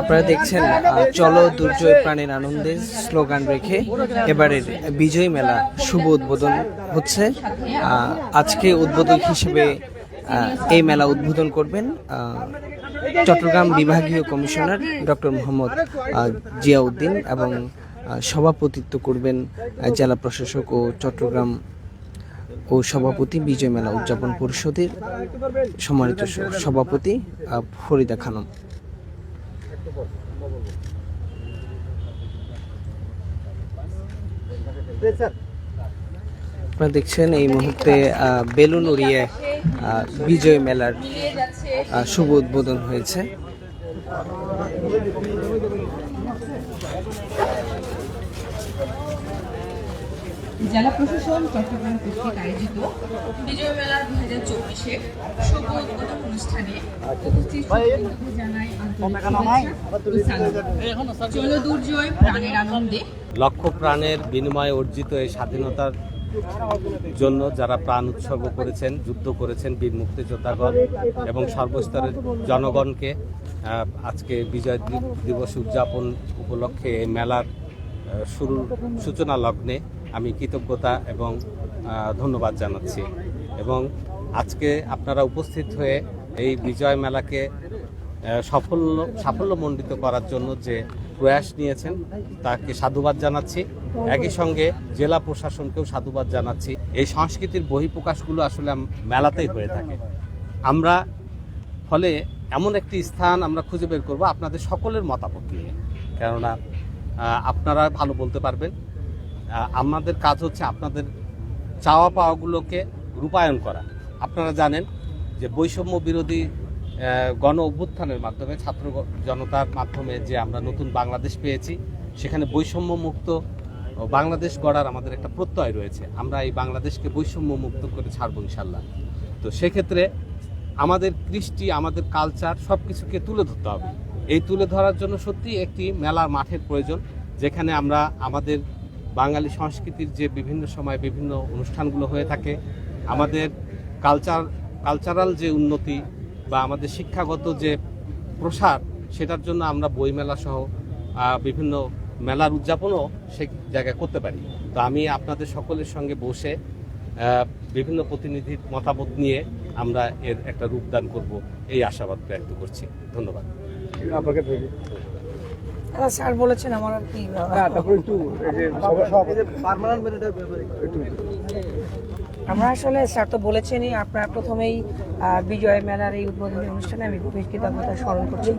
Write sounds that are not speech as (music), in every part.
আপনারা দেখছেন চলো দুর্জয় প্রাণের আনন্দের স্লোগান রেখে এবারের বিজয় মেলা শুভ উদ্বোধন হচ্ছে। আজকে উদ্বোধক হিসেবে এই মেলা উদ্বোধন করবেন চট্টগ্রাম বিভাগীয় কমিশনার ডক্টর মোহাম্মদ জিয়াউদ্দিন এবং সভাপতিত্ব করবেন জেলা প্রশাসক ও চট্টগ্রাম ও সভাপতি বিজয় মেলা উদযাপন পরিষদের সম্মানিত সভাপতি ফরিদা খানম। আপনারা দেখছেন এই মুহূর্তে বেলুন উড়িয়ে বিজয় মেলার শুভ উদ্বোধন হয়েছে জেলা প্রশাসন, চট্টগ্রাম কর্তৃক আয়োজিত বিজয় মেলা দুই হাজার চব্বিশের শুভ উদ্বোধন অনুষ্ঠানে ও সালাম। চলো দুর্জয় প্রাণের আনন্দে লক্ষ প্রাণের বিনিময়ে অর্জিত এই স্বাধীনতার জন্য যারা প্রাণ উৎসর্গ করেছেন, যুদ্ধ করেছেন বীর মুক্তিযোদ্ধাগণ এবং সর্বস্তরের জনগণকে আজকে বিজয় দিবস উদযাপন উপলক্ষে এই মেলার শুরুর সূচনা লগ্নে আমি কৃতজ্ঞতা এবং ধন্যবাদ জানাচ্ছি। এবং আজকে আপনারা উপস্থিত হয়ে এই বিজয় মেলাকে সাফল্য, সাফল্যমণ্ডিত করার জন্য যে প্রয়াস নিয়েছেন, তাকে সাধুবাদ জানাচ্ছি। একই সঙ্গে জেলা প্রশাসনকেও সাধুবাদ জানাচ্ছি। এই সংস্কৃতির বহিঃপ্রকাশগুলো আসলে মেলাতেই হয়ে থাকে। আমরা ফলে এমন একটি স্থান আমরা খুঁজে বের করব আপনাদের সকলের মতামত নিয়ে। কেননা আপনারা ভালো বলতে পারবেন। আমাদের কাজ হচ্ছে আপনাদের চাওয়া পাওয়াগুলোকে রূপায়ণ করা। আপনারা জানেন যে বৈষম্য বিরোধী গণ অভ্যুত্থানের মাধ্যমে, ছাত্র জনতার মাধ্যমে যে আমরা নতুন বাংলাদেশ পেয়েছি, সেখানে বৈষম্য মুক্ত বাংলাদেশ গড়ার আমাদের একটা প্রত্যয় রয়েছে। আমরা এই বাংলাদেশকে বৈষম্য মুক্ত করে ছাড়বো ইনশাল্লাহ। তো সেক্ষেত্রে আমাদের কৃষ্টি, আমাদের কালচার সব কিছুকে তুলে ধরতে হবে। এই তুলে ধরার জন্য সত্যি একটি মেলার মাঠের প্রয়োজন, যেখানে আমরা আমাদের বাঙালি সংস্কৃতির যে বিভিন্ন সময় বিভিন্ন অনুষ্ঠানগুলো হয়ে থাকে, আমাদের কালচার কালচারাল যে উন্নতি বা আমাদের শিক্ষাগত যে প্রসার সেটার জন্য আমরা বইমেলা সহ বিভিন্ন মেলার উদযাপনও সে জায়গায় করতে পারি। তো আমি আপনাদের সকলের সঙ্গে বসে বিভিন্ন প্রতিনিধির মতামত নিয়ে আমরা এর একটা রূপদান করব। এই আশাবাদ ব্যক্ত করছি। ধন্যবাদ। আহ, স্যার বলেছেন আমার আর কি আমরা আসলে স্যার তো বলেছেনই, আপনার প্রথমেই বিজয় মেলার এই উদ্বোধনী অনুষ্ঠানে আমি গভীর কৃতজ্ঞতা স্মরণ করছি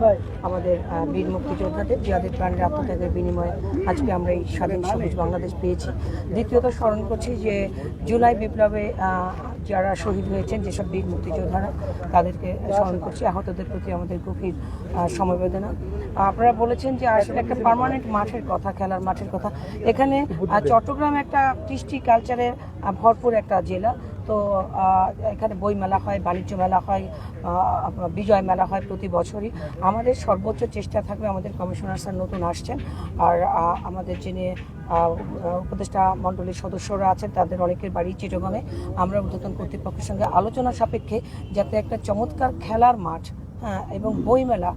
আমাদের বীর মুক্তিযোদ্ধাদের যাদের প্রাণের আত্মত্যাগের বিনিময়ে আজকে আমরা এই স্বাধীন সবুজ বাংলাদেশ পেয়েছি। দ্বিতীয়ত স্মরণ করছি যে জুলাই বিপ্লবে যারা শহীদ হয়েছেন, যেসব বীর মুক্তিযোদ্ধারা তাদেরকে স্মরণ করছি। আহতদের প্রতি আমাদের গভীর সমবেদনা। আপনারা বলেছেন যে আসলে একটা পারমানেন্ট মাঠের কথা, খেলার মাঠের কথা। এখানে চট্টগ্রাম একটা কৃষ্টি কালচারে ভরপুর একটা জেলা। তো এখানে বই মেলা হয় বাণিজ্য মেলা হয় বিজয় মেলা হয় প্রতি বছরই। আমাদের সর্বোচ্চ চেষ্টা থাকবে, আমাদের কমিশনার স্যার নতুন আসছেন। আর আমাদের যিনি উপদেষ্টা মণ্ডলীর সদস্যরা আছেন, তাদের অনেকের বাড়ি চিটগামে আমরা উদ্বোধন কর্তৃপক্ষের সঙ্গে আলোচনা সাপেক্ষে যাতে একটা চমৎকার খেলার মাঠ হ্যাঁ এবং বই মেলা।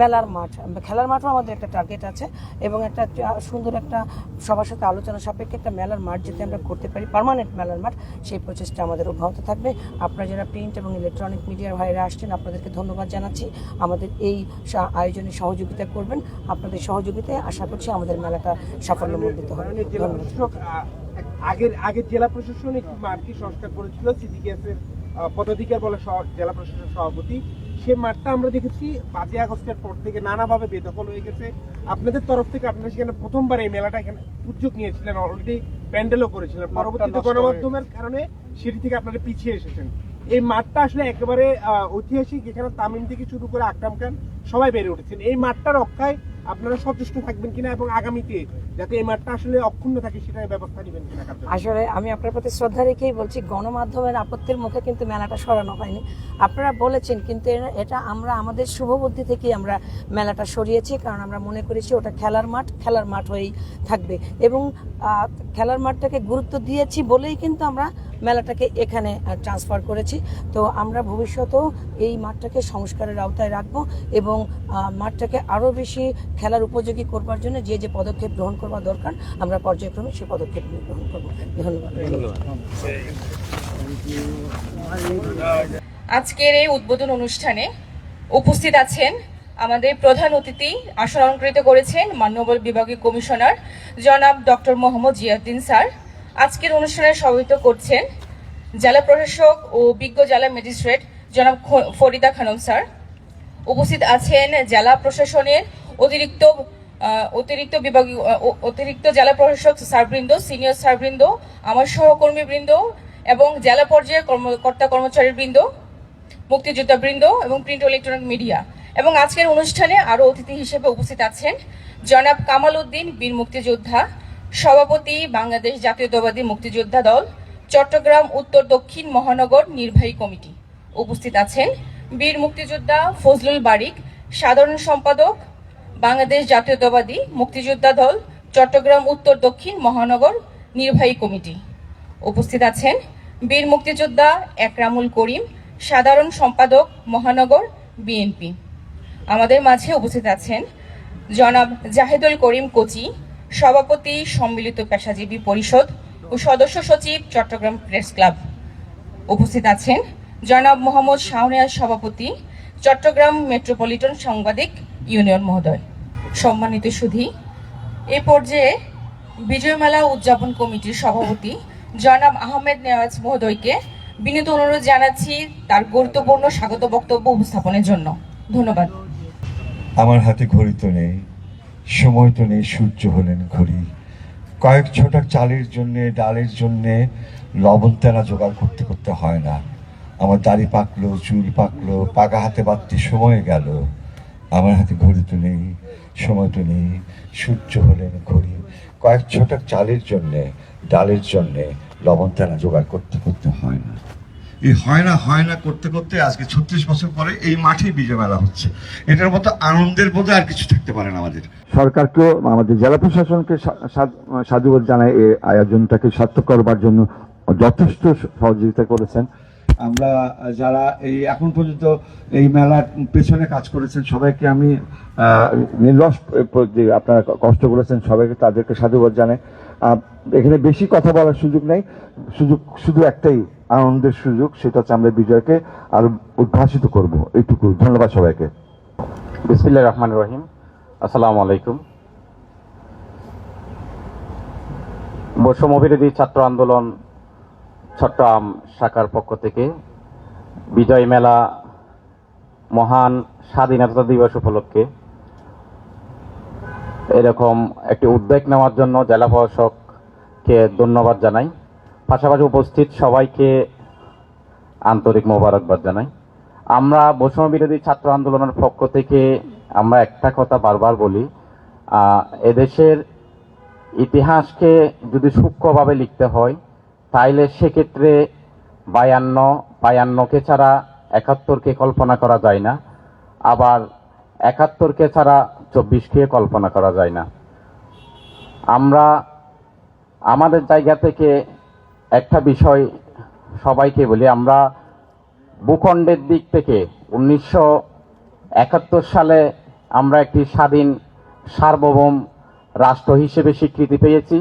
মেলার মাঠ। খেলার মাঠও আমাদের একটা টার্গেট আছে এবং একটা সুন্দর একটা সবার সাথে আলোচনা সাপেক্ষে একটা মেলার মাঠ যাতে আমরা করতে পারি পার্মানেন্ট মেলার মাঠ। সেই প্রচেষ্টা আমাদের অব্যাহত থাকবে। আপনারা যারা প্রিন্ট এবং ইলেকট্রনিক মিডিয়ার ভাইরা আসছেন আপনাদেরকে ধন্যবাদ জানাচ্ছি। আমাদের এই আয়োজনে সহযোগিতা করবেন। আপনাদের সহযোগিতায় আশা করছি আমাদের মেলাটা সাফল্যমণ্ডিত হবে। আগের আগের জেলা প্রশাসন একটি মাঠকে সংস্কার করেছিল? সিডিকেএসের পদাধিকার বলে জেলা প্রশাসনের সভাপতি। সে মাঠটা আমরা দেখেছি পাঁচই আগস্টের পর থেকে নানাভাবে বেদখল হয়ে গেছে। আপনাদের তরফ থেকে আপনারা সেখানে প্রথমবার এই মেলাটা এখানে উদ্যোগ নিয়েছিলেন অলরেডি প্যান্ডেলও করেছিলেন। পরবর্তীতে গণমাধ্যমের কারণে সেটি থেকে আপনারা পিছিয়ে এসেছেন। এই মাঠটা আসলে একেবারে আহ, ঐতিহাসিক এখানে তামিম থেকে শুরু করে আকরাম খান সবাই বেড়ে উঠেছেন। এই মাঠটা রক্ষায় আপনারা সচেষ্ট থাকবেন কিনা এবং আগামীতে যাতে এই মাঠটা আসলে অক্ষুণ্ণ থাকে সেটার ব্যবস্থা নেবেন কিনা আসলে আমি আপনার প্রতি শ্রদ্ধা রেখেই বলছি, গণমাধ্যমের আপত্তির মুখে কিন্তু মেলাটা সরানো হয়নি। আপনারা বলেছেন, কিন্তু এটা আমরা আমাদের শুভবুদ্ধি থেকেই আমরা মেলাটা সরিয়েছি, কারণ আমরা মনে করেছি ওটা খেলার মাঠ খেলার মাঠ হয়েই থাকবে। এবং খেলার মাঠটাকে গুরুত্ব দিয়েছি বলেই কিন্তু আমরা মেলাটাকে এখানে ট্রান্সফার করেছি। তো আমরা ভবিষ্যতেও এই মাঠটাকে সংস্কারের আওতায় রাখব এবং মাঠটাকে আরও বেশি খেলার উপযোগী করবার জন্য যে যে পদক্ষেপ গ্রহণ করবা দরকার, আমরা পর্যায়ক্রমে সেই পদক্ষেপ গ্রহণ করব। ধন্যবাদ। আজকের এই উদ্বোধন অনুষ্ঠানে উপস্থিত আছেন আমাদের প্রধান অতিথি আসন করেছেন মান্যবল বিভাগীয় কমিশনার জনাব ডক্টর মোহাম্মদ জিয়াউদ্দিন স্যার। আজকের অনুষ্ঠানে সভাপিত করছেন জেলা প্রশাসক ও বিজ্ঞ জেলা ম্যাজিস্ট্রেট জনাব ফরিদা খানম স্যার। উপস্থিত আছেন জেলা প্রশাসনের অতিরিক্ত অতিরিক্ত বিভাগীয় অতিরিক্ত জেলা প্রশাসক স্যারবৃন্দ সিনিয়র স্যারবৃন্দ আমার সহকর্মীবৃন্দ এবং জেলা পর্যায়ের কর্মকর্তা কর্মচারী বৃন্দ, মুক্তিযোদ্ধা বৃন্দ এবং প্রিন্ট ইলেকট্রনিক মিডিয়া। এবং আজকের অনুষ্ঠানে আরও অতিথি হিসেবে উপস্থিত আছেন জনাব কামাল উদ্দিন, বীর মুক্তিযোদ্ধা সভাপতি, বাংলাদেশ জাতীয়তাবাদী মুক্তিযোদ্ধা দল, চট্টগ্রাম উত্তর দক্ষিণ মহানগর নির্বাহী কমিটি। উপস্থিত আছেন বীর মুক্তিযোদ্ধা ফজলুল বারিক, সাধারণ সম্পাদক, বাংলাদেশ জাতীয়তাবাদী মুক্তিযোদ্ধা দল, চট্টগ্রাম উত্তর দক্ষিণ মহানগর নির্বাহী কমিটি। উপস্থিত আছেন বীর মুক্তিযোদ্ধা একরামুল করিম, সাধারণ সম্পাদক মহানগর বিএনপি। আমাদের মাঝে উপস্থিত আছেন জনাব জাহেদুল করিম কোচি সভাপতি সম্মিলিত পেশাজীবী পরিষদ ও সদস্য সচিব চট্টগ্রাম প্রেস ক্লাব। উপস্থিত আছেন জনাব মোহাম্মদ শাহরিয়ার সভাপতি, চট্টগ্রাম মেট্রোপলিটন সাংবাদিক ইউনিয়ন মহোদয়। সম্মানিত সুধী, এ পর্যায়ে বিজয় মেলা উদযাপন কমিটির সভাপতি জনাব আহমেদ নেওয়াজ মহোদয়কে বিনীত অনুরোধ জানাচ্ছি তার গুরুত্বপূর্ণ স্বাগত বক্তব্য উপস্থাপনের জন্য। ধন্যবাদ। আমার হাতে ঘড়ি তো নেই। সময় তো নেই, সূর্য হলেন ঘড়ি। কয়েক ছটাক চালের জন্যে, ডালের জন্যে লবণ তেনা জোগাড় করতে করতে হয় না। আমার দাড়ি পাকলো, চুল পাকলো, পাকা হাতে বাঁধতে সময় গেল। আমার হাতে ঘড়ি তো নেই, সময় তো নেই, সূর্য হলেন ঘড়ি। কয়েক ছটাক চালের জন্যে, ডালের জন্যে লবণ তেনা জোগাড় করতে করতে হয় না। এই হয় না হয় না করতে করতে আজকে ছত্রিশ বছর পরে এই মাঠেই বিজয় মেলা হচ্ছে। এটার মতো আনন্দের বোধে আর কিছু থাকতে পারে না আমাদের। সরকারকেও আমাদের জেলা প্রশাসনকে সাধুবাদ জানাই এই আয়োজনটাকে সার্থক করবার জন্য যথেষ্ট সহযোগিতা করেছেন। আমরা যারা এই এখন পর্যন্ত এই মেলার পেছনে কাজ করেছেন সবাইকে আমি নির্লস আপনারা কষ্ট করেছেন সবাইকে তাদেরকে সাধুবাদ জানাই। এখানে বেশি কথা বলার সুযোগ নেই। সুযোগ, শুধু একটাই আনন্দের সুযোগ, সেটা হচ্ছে আমরা বিজয়কে আরও উদ্ভাসিত করব। এইটুকু। ধন্যবাদ সবাইকে। বিসমিল্লাহ রহমান রহিম। আসসালামু আলাইকুম। বৈষম্যবিরোধী ছাত্র আন্দোলন চট্টগ্রাম শাখার পক্ষ থেকে বিজয় মেলা মহান স্বাধীনতা দিবস উপলক্ষে এরকম একটি উদ্যোগ নেওয়ার জন্য জেলা প্রশাসককে ধন্যবাদ জানাই। পাশাপাশি উপস্থিত সবাইকে আন্তরিক মোবারকবাদ জানাই। আমরা বৈষম্য বিরোধী ছাত্র আন্দোলনের পক্ষ থেকে আমরা একটা কথা বারবার বলি এদেশের ইতিহাসকে যদি সূক্ষ্মভাবে লিখতে হয়, তাইলে সেক্ষেত্রে বায়ান্ন, বায়ান্নকে ছাড়া একাত্তরকে কল্পনা করা যায় না। আবার একাত্তরকে ছাড়া চব্বিশকে কল্পনা করা যায় না। আমরা আমাদের জায়গা থেকে একটা বিষয় সবাইকে বলি, আমরা ভূখণ্ডের দিক থেকে উনিশশো একাত্তর সালে আমরা একটি স্বাধীন সার্বভৌম রাষ্ট্র হিসেবে স্বীকৃতি পেয়েছি।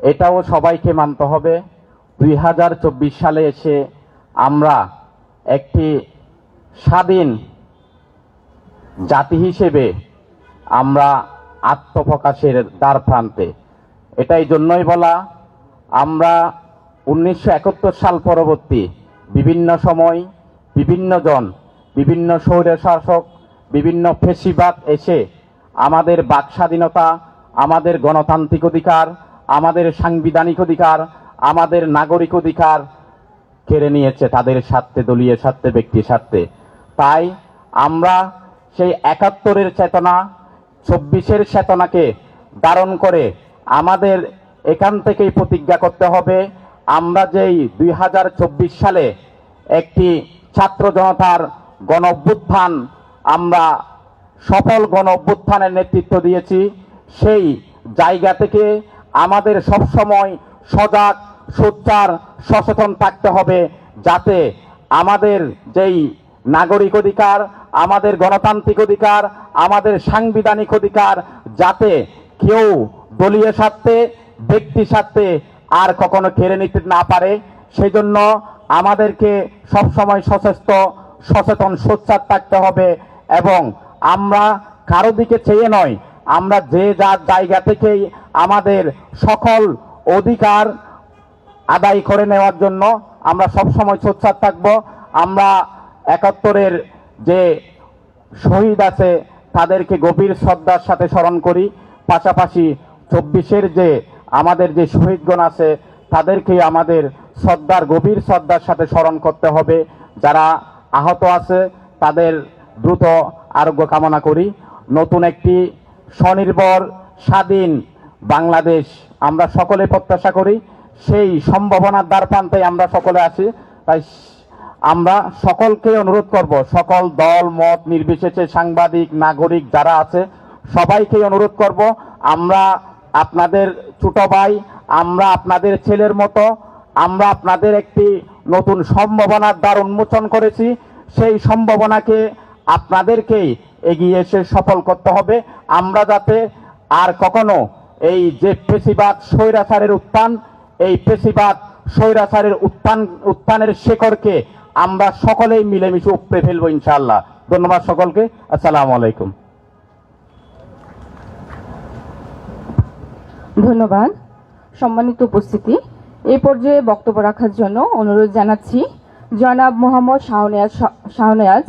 এটাও সবাইকে মানতে হবে। দুই হাজার চব্বিশ সালে এসে আমরা একটি স্বাধীন জাতি হিসেবে আমরা আত্মপ্রকাশের দ্বার প্রান্তে। এটাই জন্যই বলা, আমরা উনিশশো একাত্তর সাল পরবর্তী বিভিন্ন সময় বিভিন্ন জন, বিভিন্ন শহরের শাসক, বিভিন্ন ফেসিবাদ এসে আমাদের বাক স্বাধীনতা, আমাদের গণতান্ত্রিক অধিকার, আমাদের সাংবিধানিক অধিকার, আমাদের নাগরিক অধিকার কেড়ে নিয়েছে তাদের স্বার্থে, দলীয় স্বার্থে ব্যক্তি স্বার্থে। তাই আমরা সেই একাত্তরের চেতনা চব্বিশের চেতনাকে ধারণ করে আমাদের এখান থেকেই প্রতিজ্ঞা করতে হবে। আমরা যেই দুই হাজার চব্বিশ সালে একটি ছাত্র জনতার গণ অভ্যুত্থান আমরা সফল গণ অভ্যুত্থানের নেতৃত্ব দিয়েছি, সেই জায়গা থেকে আমাদের সবসময় সজাগ, সোচ্চার, সচেতন থাকতে হবে, যাতে আমাদের যেই নাগরিক অধিকার, আমাদের গণতান্ত্রিক অধিকার, আমাদের সাংবিধানিক অধিকার, যাতে কেউ দলীয় স্বার্থে, ব্যক্তি স্বার্থে আর কখনো কেড়ে নিতে না পারে। সেই জন্য আমাদেরকে সবসময় সচেষ্ট, সচেতন, সোচ্চার থাকতে হবে এবং আমরা কারও দিকে চেয়ে নয়, আমরা যে যার জায়গা থেকেই আমাদের সকল অধিকার আদায় করে নেওয়ার জন্য আমরা সবসময় সোচ্চার থাকব। আমরা একাত্তরের যে শহীদ আছে, তাদেরকে গভীর শ্রদ্ধার সাথে স্মরণ করি। পাশাপাশি চব্বিশের যে আমাদের যে শহীদগণ আছে, তাদেরকে আমাদের শ্রদ্ধার, গভীর শ্রদ্ধার সাথে স্মরণ করতে হবে। যারা আহত আছে, তাদের দ্রুত আরোগ্য কামনা করি। নতুন একটি স্বনির্ভর, স্বাধীন বাংলাদেশ আমরা সকলে প্রত্যাশা করি। সেই সম্ভাবনার দ্বার প্রান্তে আমরা সকলে আছি। তাই আমরা সকলকে অনুরোধ করব, সকল দল, মত, নির্বিশেষে সাংবাদিক, নাগরিক যারা আছে, সবাইকে অনুরোধ করব, আমরা আপনাদের ছোট ভাই, আমরা আপনাদের ছেলের মতো, আমরা আপনাদের একটি নতুন সম্ভাবনার দ্বার উন্মোচন করেছি। সেই সম্ভাবনাকে আপনাদেরকেই এগিয়ে এসে সফল করতে হবে। আমরা যাতে আর কখনো এই যে পেশিবাদ স্বৈরাচারের উত্থান, এই পেশিবাদ স্বৈরাচারের উত্থান, উত্থানের শেকড়কে আমরা সকলেই মিলেমিশে উপড়ে ফেলব ইনশাল্লাহ ধন্যবাদ সকলকে। আসসালামু আলাইকুম। ধন্যবাদ। সম্মানিত উপস্থিতি এই পর্যায়ে বক্তব্য রাখার জন্য অনুরোধ জানাচ্ছি, জনাব মোহাম্মদ শাহনেয়াজ শাহনেয়াজ,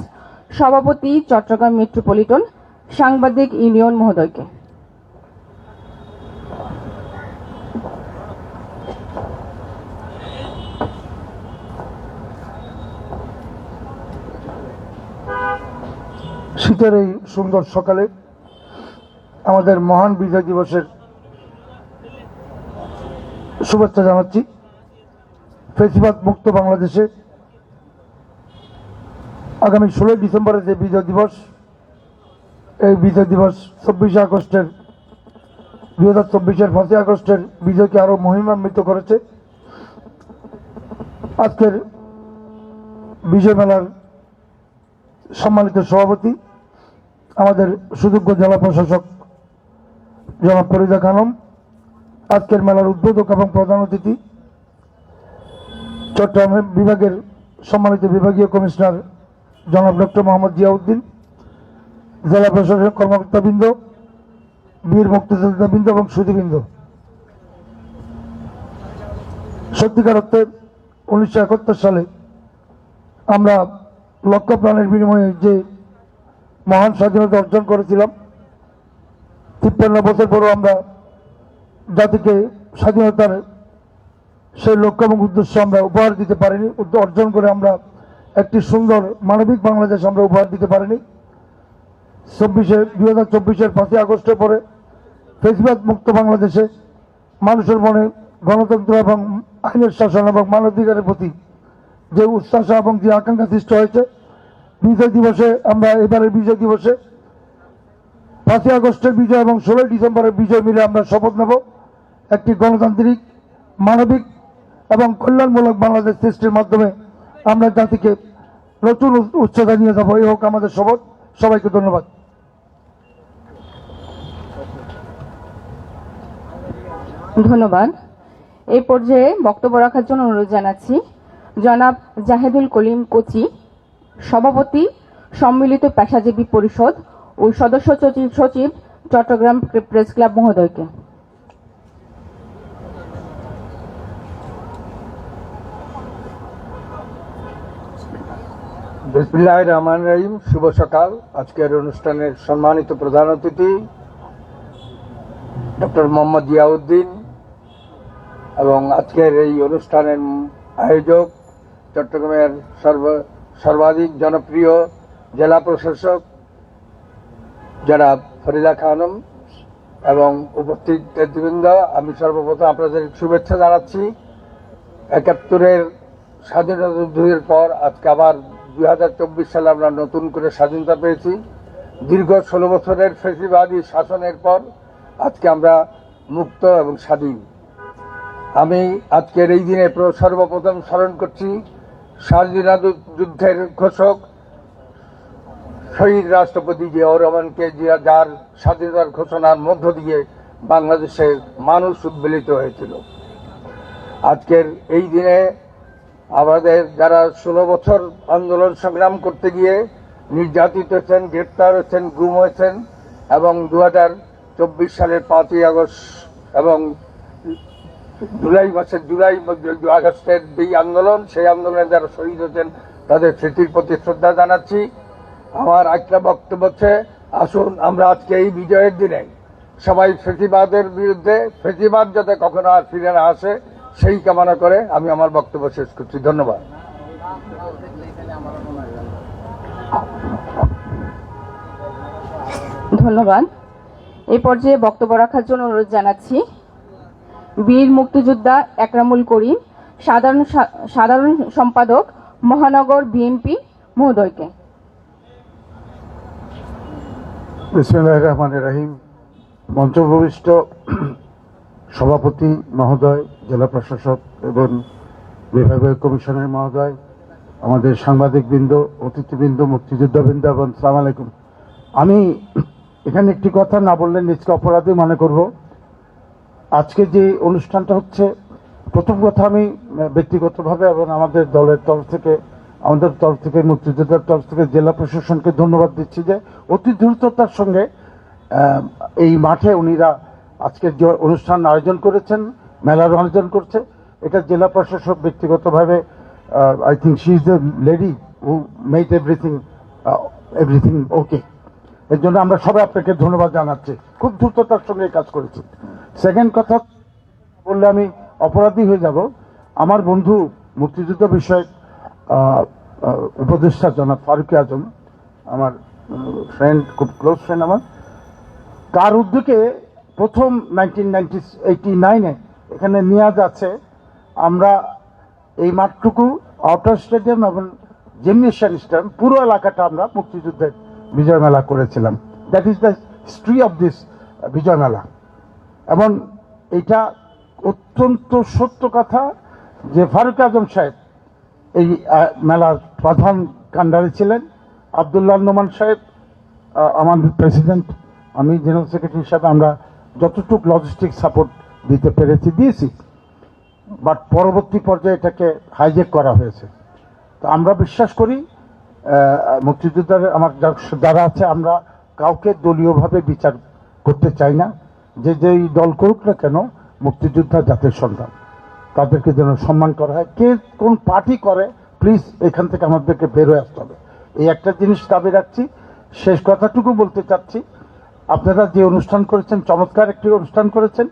সভাপতি চট্টগ্রাম মেট্রোপলিটন সাংবাদিক ইউনিয়ন মহোদয়কে। শীতের এই সুন্দর সকালে আমাদের মহান বিজয় দিবসের শুভেচ্ছা জানাচ্ছি। ফেসিবাদ মুক্ত বাংলাদেশে আগামী ষোলোই ডিসেম্বরে যে বিজয় দিবস, এই বিজয় দিবস চব্বিশে আগস্টের, দুই হাজার চব্বিশের পাঁচই আগস্টের বিজয়কে আরও মহিমান্বিত করেছে। আজকের বিজয় মেলার সম্মানিত সভাপতি আমাদের সুযোগ্য জেলা প্রশাসক জনাব ফরিদা খানম, আজকের মেলার উদ্বোধক এবং প্রধান অতিথি চট্টগ্রাম বিভাগের সম্মানিত বিভাগীয় কমিশনার জনাব ডক্টর মোহাম্মদ জিয়াউদ্দিন, জেলা প্রশাসক কর্মকর্তাবৃন্দ, বীর মুক্তিযোদ্ধাবৃন্দ এবং সুদীবৃন্দ সত্যিকার অর্থে উনিশশো একাত্তর সালে আমরা লক্ষ্য প্রাণের বিনিময়ে যে মহান স্বাধীনতা অর্জন করেছিলাম। তিপ্পান্ন বছর পরও আমরা জাতিকে স্বাধীনতার সেই লক্ষ্য এবং উদ্দেশ্য আমরা উপহার দিতে পারিনি। অর্জন করে আমরা একটি সুন্দর মানবিক বাংলাদেশ আমরা উপহার দিতে পারিনি। চব্বিশে, দুই হাজার চব্বিশের পাঁচই আগস্টের পরে ফেসবাদ মুক্ত বাংলাদেশে মানুষের মনে গণতন্ত্র এবং আইনের শাসন এবং মানবাধিকারের প্রতি যে উচ্ছ্বাস এবং যে আকাঙ্ক্ষা সৃষ্টি হয়েছে বিজয় দিবসে আমরা এবারের বিজয় দিবসে পাঁচই আগস্টের বিজয় এবং ষোলোই ডিসেম্বরের বিজয় মিলে আমরা শপথ নেব। একটি গণতান্ত্রিক, মানবিক এবং কল্যাণমূলক বাংলাদেশ সৃষ্টির মাধ্যমে আমরা জাতিকে নতুন উচ্চ- উচ্চতা নিয়ে যাব। এই হোক আমাদের শপথ। সবাইকে ধন্যবাদ। ধন্যবাদ। এই পর্যায়ে বক্তব্য রাখার জন্য অনুরোধ জানাচ্ছি। জনাব জাহেদুল কলিম কোচি সভাপতি, সম্মিলিত পেশাজীবী পরিষদ ও সদস্য সচিব চট্টগ্রাম প্রেস ক্লাব মহোদয়কে। বিসমিল্লাহ রহমান রহিম, শুভ সকাল। আজকের অনুষ্ঠানের সম্মানিত প্রধান অতিথি, ডক্টর মোহাম্মদ জিয়াউদ্দিন এবং আজকের এই অনুষ্ঠানের আয়োজক চট্টগ্রামের সর্ব সর্বাধিক জনপ্রিয় জেলা প্রশাসক যারা ফরিদা খানম এবং উপস্থিত নেতৃবৃন্দ, আমি সর্বপ্রথম আপনাদের শুভেচ্ছা জানাচ্ছি। একাত্তরের স্বাধীনতা যুদ্ধের পর আজকে আবার দুই হাজার চব্বিশ সালে আমরা নতুন করে স্বাধীনতা পেয়েছি। দীর্ঘ ষোলো বছরের ফেসিবাদী শাসনের পর আজকে আমরা মুক্ত এবং স্বাধীন। আমি আজকের এই দিনে সর্বপ্রথম স্মরণ করছি স্বাধীনতা যুদ্ধের ঘোষক শহীদ রাষ্ট্রপতি জিয়াউর রহমানকে যে- যার স্বাধীনতার ঘোষণার মধ্য দিয়ে বাংলাদেশের মানুষ উদ্বেলিত হয়েছিল। আজকের এই দিনে আমাদের যারা ষোলো বছর আন্দোলন সংগ্রাম করতে গিয়ে নির্যাতিত হয়েছেন, গ্রেপ্তার হয়েছেন, গুম হয়েছেন এবং দু হাজার চব্বিশ সালের পাঁচই আগস্ট এবং জুলাই মাসের জুলাই আগস্টের যেই আন্দোলন, সেই আন্দোলনে যারা শহীদ হয়েছেন, তাদের স্মৃতির প্রতি শ্রদ্ধা জানাচ্ছি। আমার একটা বক্তব্য হচ্ছে, আসুন আমরা আজকে এই বিজয়ের দিনে সবাই ফেসিবাদের বিরুদ্ধে, ফেসিবাদ যাতে কখনো আর ফিরে না আসে, সেই কামনা করে আমি আমার বক্তব্য শেষ করছি। ধন্যবাদ। ধন্যবাদ। এই পর্যায়ে বক্তব্য রাখার জন্য অনুরোধ জানাচ্ছি। বীর মুক্তিযোদ্ধা একরামুল করিম, সাধারণ সাধারণ সম্পাদক মহানগর বিএনপি মহোদয়কে। রহমান রাহিম। মঞ্চভূমিষ্ঠ সভাপতি মহোদয়, জেলা প্রশাসক এবং বিভাগীয় কমিশনার মহোদয়, আমাদের সাংবাদিকবৃন্দ, অতিথিবৃন্দ, মুক্তিযোদ্ধাবৃন্দ এবং সালাম আলাইকুম। আমি এখানে একটি কথা না বললে নিজকে অপরাধী মনে করব। আজকে যে অনুষ্ঠানটা হচ্ছে, প্রথম কথা আমি ব্যক্তিগতভাবে এবং আমাদের দলের তরফ থেকে, আমাদের তরফ থেকে, মুক্তিযোদ্ধার তরফ থেকে, জেলা প্রশাসনকে ধন্যবাদ দিচ্ছি যে অতি দ্রুততার সঙ্গে এই মাঠে উনিরা আজকের যে অনুষ্ঠান আয়োজন করেছেন, মেলার আয়োজন করছে। এটা জেলা প্রশাসক ব্যক্তিগতভাবে I think she is the lady who made everything everything okay এর জন্য আমরা সবাই আপনাকে ধন্যবাদ জানাচ্ছি। খুব দ্রুততার সঙ্গে কাজ করেছি। সেকেন্ড কথা বললে আমি অপরাধী হয়ে যাব। আমার বন্ধু মুক্তিযুদ্ধ বিষয়ক উপদেষ্টা জনাব ফারুক আজম, আমার ফ্রেন্ড খুব ক্লোজ ফ্রেন্ড আমার, তার উদ্যোগে প্রথম নাইনটিন নাইনটি এইটি নাইনে এখানে নিয়াজ আছে। আমরা এই মাঠটুকু আউটার স্টেডিয়াম এবং জিমনেশিয়ান স্টেডিয়াম পুরো এলাকাটা আমরা মুক্তিযুদ্ধের বিজয় মেলা করেছিলাম। That is the history of this Bijoy Mela এবং এটা অত্যন্ত সত্য কথা যে ফারুক আজম সাহেব এই মেলার প্রধান কান্ডারি ছিলেন। আবদুল্লাহ নোমান সাহেব আহ, আমাদের প্রেসিডেন্ট আমি জেনারেল সেক্রেটারি হিসাবে আমরা যতটুকু লজিস্টিক সাপোর্ট দিতে পেরেছি দিয়েছি। বাট পরবর্তী পর্যায়ে এটাকে হাইজেক করা হয়েছে। তো আমরা বিশ্বাস করি মুক্তিযোদ্ধার আমার যারা আছে আমরা কাউকে দলীয়ভাবে বিচার করতে চাই না। যে যেই দল করুক না কেন, মুক্তিযোদ্ধা জাতির সন্তান তাদেরকে যেন সম্মান করা হয়। কে কোন পার্টি করে প্লিজ এখান থেকে আমাদেরকে বের হয়ে আসতে হবে। এই একটা জিনিস দাবি রাখছি। শেষ কথাটুকু বলতে চাচ্ছি। আপনারা যে অনুষ্ঠান করেছেন, চমৎকার একটি অনুষ্ঠান করেছেন।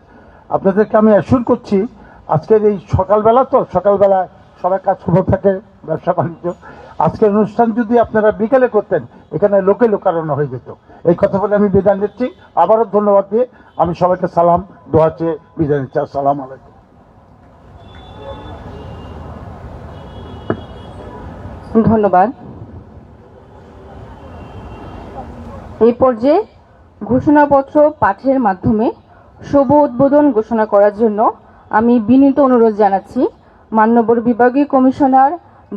আপনাদেরকে আমি অ্যাসুর করছি, আজকের এই সকালবেলা তো সকালবেলা সবাই কাজ খবর থাকে, ব্যবসা বাণিজ্য। আজকের অনুষ্ঠান যদি আপনারা বিকেলে করতেন এখানে লোকে লোকারণ্য হয়ে যেত এই কথা বলে আমি বিদায় নিচ্ছি। আবারও ধন্যবাদ দিয়ে আমি সবাইকে সালাম, দোয়া চেয়ে বিদায় নিচ্ছি। আসসালাম আলাইকুম। ধন্যবাদ। এই পর্যায়ে ঘোষণাপত্র পাঠের মাধ্যমে শুভ উদ্বোধন ঘোষণা করার জন্য আমি বিনীত অনুরোধ জানাচ্ছি। মান্যবর বিভাগীয় কমিশনার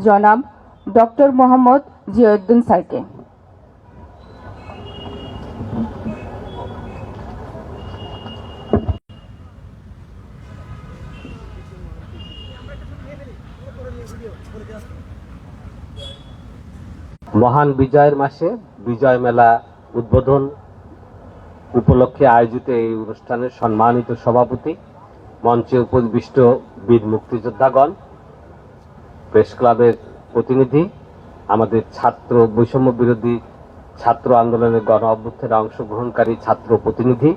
জনাব ডক্টর মোহাম্মদ জিয়াউদ্দিন স্যারকে। মহান বিজয়ের মাসে বিজয় মেলা উদ্বোধন উপলক্ষে আয়োজিত এই অনুষ্ঠানের সম্মানিত সভাপতি, মঞ্চে উপবিষ্ট বীর মুক্তিযোদ্ধাগণ, প্রেস ক্লাবের প্রতিনিধি, আমাদের ছাত্র বৈষম্য বিরোধী ছাত্র আন্দোলনের গণ অভ্যুত্থানে অংশগ্রহণকারী ছাত্র প্রতিনিধি,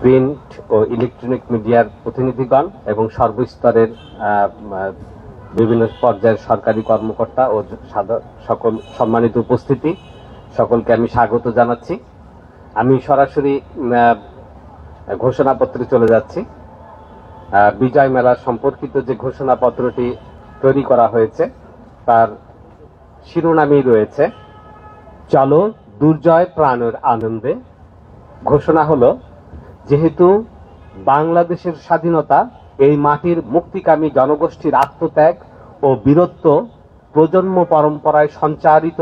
প্রিন্ট ও ইলেকট্রনিক মিডিয়ার প্রতিনিধিগণ এবং সর্বস্তরের বিভিন্ন পর্যায়ের সরকারি কর্মকর্তা ও সকল সম্মানিত উপস্থিতি, সকলকে আমি স্বাগত জানাচ্ছি। আমি সরাসরি ঘোষণাপত্রে চলে যাচ্ছি। বিজয় মেলা সম্পর্কিত যে ঘোষণাপত্রটি তৈরি করা হয়েছে, তার শিরোনামই রয়েছে, চলো দুর্জয় প্রাণের আনন্দে। ঘোষণা হলো, যেহেতু বাংলাদেশের স্বাধীনতা এই মাটির মুক্তিকামী জনগোষ্ঠীর আত্মত্যাগ ও বীরত্ব প্রজন্ম পরম্পরায় সঞ্চারিত,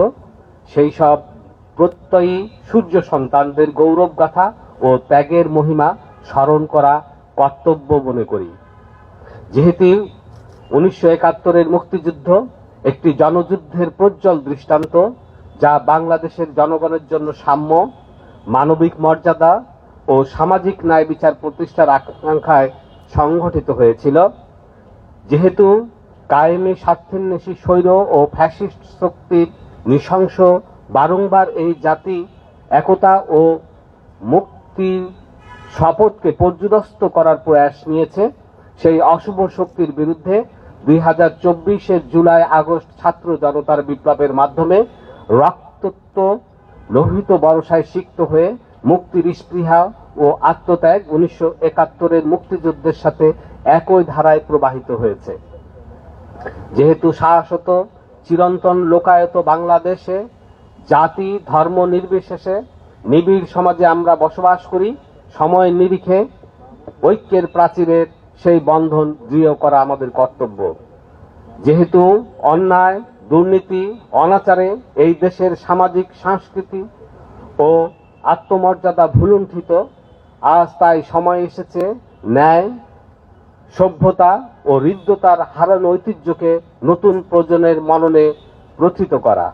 সেই সব প্রত্যয়ী সূর্য সন্তানদের গৌরব গাথা ও ত্যাগের মহিমা স্মরণ করা কর্তব্য মনে করি। যেহেতু উনিশশো একাত্তরের মুক্তিযুদ্ধ একটি জনযুদ্ধের প্রজ্জ্বল দৃষ্টান্ত, যা বাংলাদেশের জনগণের জন্য সাম্য, মানবিক মর্যাদা ও সামাজিক ন্যায় বিচার প্রতিষ্ঠার আকাঙ্ক্ষায় সংগঠিত হয়েছিল। যেহেতু কায়েমি স্বার্থান্বেষী স্বৈর ও ফ্যাসিস্ট শক্তির নৃশংস, বারংবার এই জাতি একতা ও মুক্তির শপথকে পর্যুদস্ত করার প্রয়াস নিয়েছে, সেই অশুভ শক্তির বিরুদ্ধে দুই হাজার চব্বিশের জুলাই, আগস্ট ছাত্র জনতার বিপ্লবের মাধ্যমে রক্তত্ব লোহিত বরসায় সিক্ত হয়ে মুক্তির স্পৃহা ও আত্মত্যাগ উনিশশো একাত্তরের মুক্তিযুদ্ধের সাথে একই ধারায় প্রবাহিত হয়েছে। যেহেতু শাশ্বত চিরন্তন লোকায়ত বাংলাদেশে জাতি, ধর্ম নির্বিশেষে নিবিড় সমাজে আমরা বসবাস করি, সময় নিরিখে ঐক্যের প্রাচীরের সেই বন্ধন দৃঢ় করা আমাদের কর্তব্য। যেহেতু অন্যায়, দুর্নীতি, অনাচারে এই দেশের সামাজিক সংস্কৃতি ও আত্মমর্যাদা ভুলুণ্ঠিত আজ তাই সময় এসেছে ন্যায়, সভ্যতা ও হৃদ্যতার হারানো ঐতিহ্যকে নতুন প্রজন্মের মননে প্রথিত করা।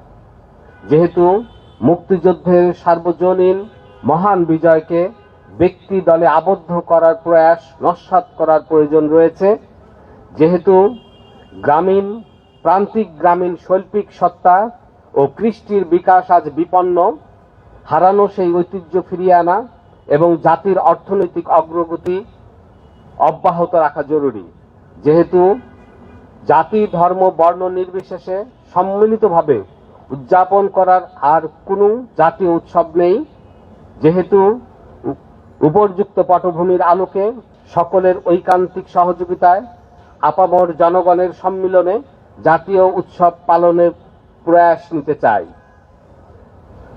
যেহেতু মুক্তিযুদ্ধের সার্বজনীন মহান বিজয়কে ব্যক্তি দলে আবদ্ধ করার প্রয়াস, নস্বাত করার প্রয়োজন রয়েছে, যেহেতু গ্রামীণ, প্রান্তিক গ্রামীণ শৈল্পিক সত্তা ও কৃষ্টির বিকাশ আজ বিপন্ন, হারানো সেই ঐতিহ্য ফিরিয়ে আনা এবং জাতির অর্থনৈতিক অগ্রগতি অব্যাহত রাখা জরুরি। যেহেতু জাতি, ধর্ম, বর্ণ নির্বিশেষে সম্মিলিতভাবে উদযাপন করার আর কোনো জাতীয় উৎসব নেই। যেহেতু উ- উপর্যুক্ত পটভূমির আলোকে সকলের ঐকান্তিক সহযোগিতায় আপামর জনগণের সম্মিলনে জাতীয় উৎসব পালনের প্রয়াস নিতে চাই।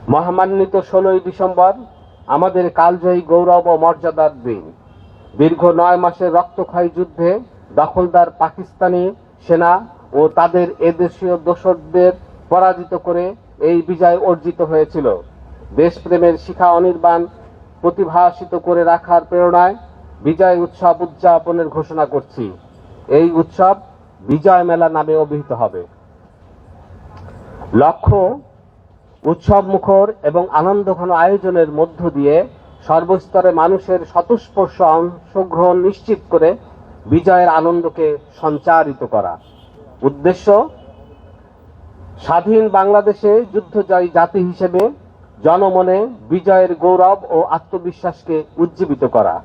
মহামান্বিত ষোলোই ডিসেম্বর আমাদের কালজয়ী গৌরব ও মর্যাদার দিন। দীর্ঘ নয় মাসের রক্তক্ষয়ী যুদ্ধে দখলদার পাকিস্তানি সেনা ও তাদের এদেশীয় দোসরদের পরাজিত করে এই বিজয় অর্জিত হয়েছিল। দেশপ্রেমের শিখা অনির্বাণ প্রতিভাসিত করে রাখার প্রেরণায় বিজয় উৎসব উদযাপনের ঘোষণা করছি। এই উৎসব বিজয় মেলা নামে অভিহিত হবে। লক্ষ্য উৎসব মুখর এবং আনন্দঘন আয়োজনের মধ্য দিয়ে সর্বস্তরে মানুষের স্বতঃস্পর্শ অংশগ্রহণ নিশ্চিত করে বিজয়ের আনন্দকে সঞ্চারিত করা। উদ্দেশ্য, স্বাধীন বাংলাদেশে যুদ্ধজয়ী জাতি হিসেবে জনমনে বিজয়ের গৌরব ও আত্মবিশ্বাসকে উজ্জীবিত করা।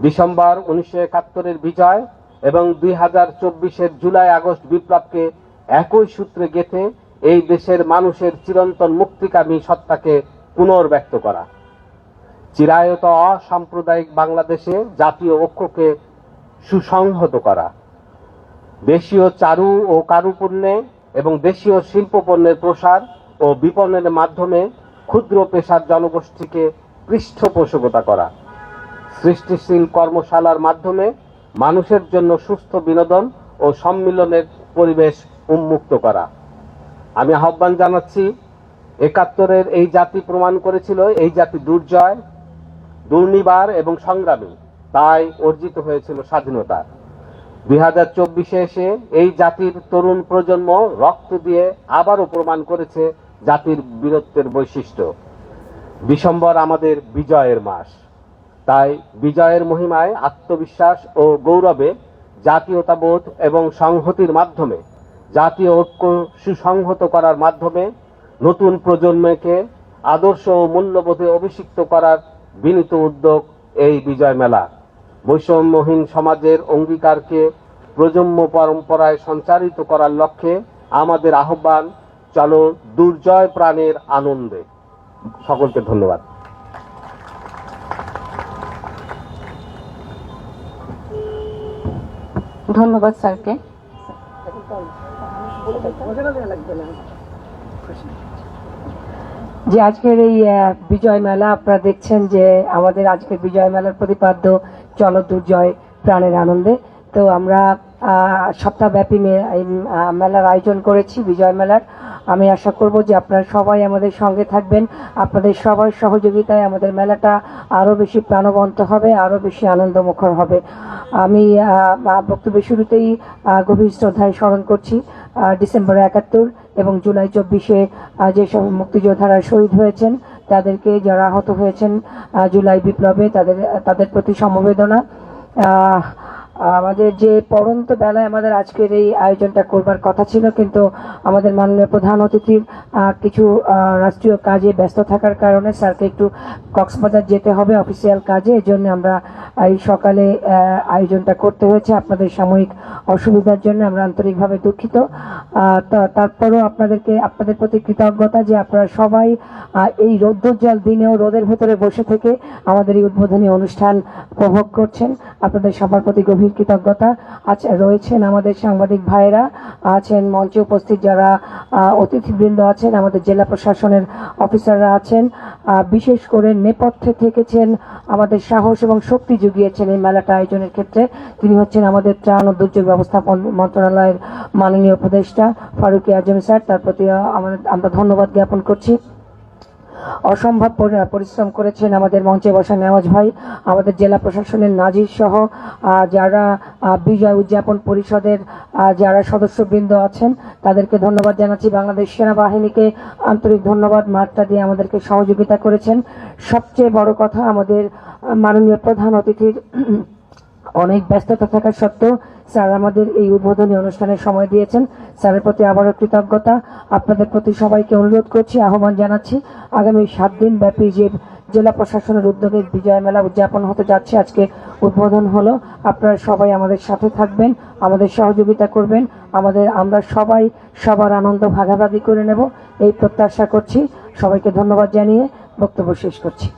ডিসেম্বর উনিশশো একাত্তরের বিজয় এবং দুই হাজার চব্বিশের জুলাই আগস্ট বিপ্লবকে একই সূত্রে গেথে এই দেশের মানুষের চিরন্তন মুক্তিকামী সত্তাকে পুনর্ব্যক্ত করা। চিরায়ত অসাম্প্রদায়িক বাংলাদেশে জাতীয় ঐক্যকে সুসংহত করা। দেশীয় চারু ও কারুপণ্যে এবং দেশীয় শিল্পপণ্যের প্রসার ও বিপণনের মাধ্যমে ক্ষুদ্র পেশার জনগোষ্ঠীকে পৃষ্ঠপোষকতা করা। সৃষ্টিশীল কর্মশালার মাধ্যমে মানুষের জন্য সুস্থ বিনোদন ও সম্মিলনের পরিবেশ উন্মুক্ত করা। আমি আহ্বান জানাচ্ছি, একাত্তরের এই জাতি প্রমাণ করেছিল এই জাতি দুর্জয়, দুর্নিবার এবং সংগ্রামী। তাই অর্জিত হয়েছিল স্বাধীনতা। দুই হাজার চব্বিশে এসে এই জাতির তরুণ প্রজন্ম রক্ত দিয়ে আবারও প্রমাণ করেছে জাতির বীরত্বের বৈশিষ্ট্য। ডিসেম্বর আমাদের বিজয়ের মাস। তাই বিজয়ের মহিমায় আত্মবিশ্বাস ও গৌরবে জাতীয়তাবোধ এবং সংহতির মাধ্যমে জাতীয় ঐক্য সুসংহত করার মাধ্যমে নতুন প্রজন্মকে আদর্শ ও মূল্যবোধে অভিষিক্ত করার বিনীত উদ্যোগ এই বিজয় মেলা। বৈষম্যহীন সমাজের অঙ্গীকারকে প্রজন্ম পরম্পরায় সঞ্চারিত করার লক্ষ্যে আমাদের আহ্বান, চলো দুর্জয় প্রাণের আনন্দে। সকলকে ধন্যবাদ। ধন্যবাদ স্যারকে। যে আজকের এই বিজয় মেলা, আপনারা দেখছেন যে আমাদের আজকের বিজয় মেলার প্রতিপাদ্য চল দুর্জয় প্রাণের আনন্দে। তো আমরা সপ্তাহব্যাপী মেলার আয়োজন করেছি, বিজয় মেলার। আমি আশা করব যে আপনারা সবাই আমাদের সঙ্গে থাকবেন। আপনাদের সবার সহযোগিতায় আমাদের মেলাটা আরও বেশি প্রাণবন্ত হবে আরও বেশি আনন্দমুখর হবে। আমি বক্তব্যের শুরুতেই গভীর শ্রদ্ধায় স্মরণ করছি ডিসেম্বর একাত্তর এবং জুলাই চব্বিশে যেসব মুক্তিযোদ্ধারা শহীদ হয়েছেন, তাদেরকে যারা আহত হয়েছেন জুলাই বিপ্লবে তাদের তাদের প্রতি সমবেদনা। আমাদের যে পড়ন্ত বেলায় আমাদের আজকের এই আয়োজনটা করবার কথা ছিল, কিন্তু আমাদের মাননীয় প্রধান অতিথির কিছু রাষ্ট্রীয় কাজে ব্যস্ত থাকার কারণে স্যারকে একটু কক্সবাজার যেতে হবে অফিসিয়াল কাজে এই জন্য আমরা এই সকালে আয়োজনটা করতে হয়েছে আপনাদের সাময়িক অসুবিধার জন্য, আমরা আন্তরিকভাবে দুঃখিত। তারপরও আপনাদেরকে, আপনাদের প্রতি কৃতজ্ঞতা যে আপনারা সবাই এই রৌদ্রোজ্জ্বল দিনেও রোদের ভেতরে বসে থেকে আমাদের এই উদ্বোধনী অনুষ্ঠান উপভোগ করছেন। আপনাদের সবার প্রতি গভীর কৃতজ্ঞতা আজ রয়েছেন আমাদের সাংবাদিক ভাইয়েরা, আছেন মঞ্চে উপস্থিত যারা অতিথিবৃন্দ আছেন, আমাদের জেলা প্রশাসনের অফিসাররা আছেন বিশেষ করে নেপথ্যে থেকেছেন আমাদের সাহস এবং শক্তি জুগিয়েছেন এই মেলাটা আয়োজনের ক্ষেত্রে। তিনি হচ্ছেন আমাদের ত্রাণ ও দুর্যোগ ব্যবস্থাপন মন্ত্রণালয়ের মাননীয় উপদেষ্টা ফারুকি আজম স্যার। তার প্রতি আমরা ধন্যবাদ জ্ঞাপন করছি। অসম্ভব পরিশ্রম করেছেন আমাদের মঞ্চে বসা নেওয়াজ ভাই, আমাদের জেলা প্রশাসনের নাজির সহ যারা বিজয় উদযাপন পরিষদের যারা সদস্যবৃন্দ আছেন, তাদেরকে ধন্যবাদ জানাচ্ছি। বাংলাদেশ সেনাবাহিনীকে আন্তরিক ধন্যবাদ মার্তা দিয়ে আমাদেরকে সহযোগিতা করেছেন। সবচেয়ে বড় কথা আমাদের মাননীয় প্রধান অতিথির, (clears throat) অনেক ব্যস্ততা থাকা সত্ত্বেও স্যার, আমাদের এই উদ্বোধনী অনুষ্ঠানে সময় দিয়েছেন। স্যারের প্রতি আবারও কৃতজ্ঞতা। আপনাদের প্রতি সবাইকে অনুরোধ করছি, আহ্বান জানাচ্ছি। আগামী সাত দিন ব্যাপী যে জেলা প্রশাসনের উদ্যোগে বিজয় মেলা উদযাপন হতে যাচ্ছে, আজকে উদ্বোধন হলো। আপনারা সবাই আমাদের সাথে থাকবেন, আমাদের সহযোগিতা করবেন। আমাদের, আমরা সবাই সবার আনন্দ ভাগাভাগি করে নেব। এই প্রত্যাশা করছি। সবাইকে ধন্যবাদ জানিয়ে বক্তব্য শেষ করছি।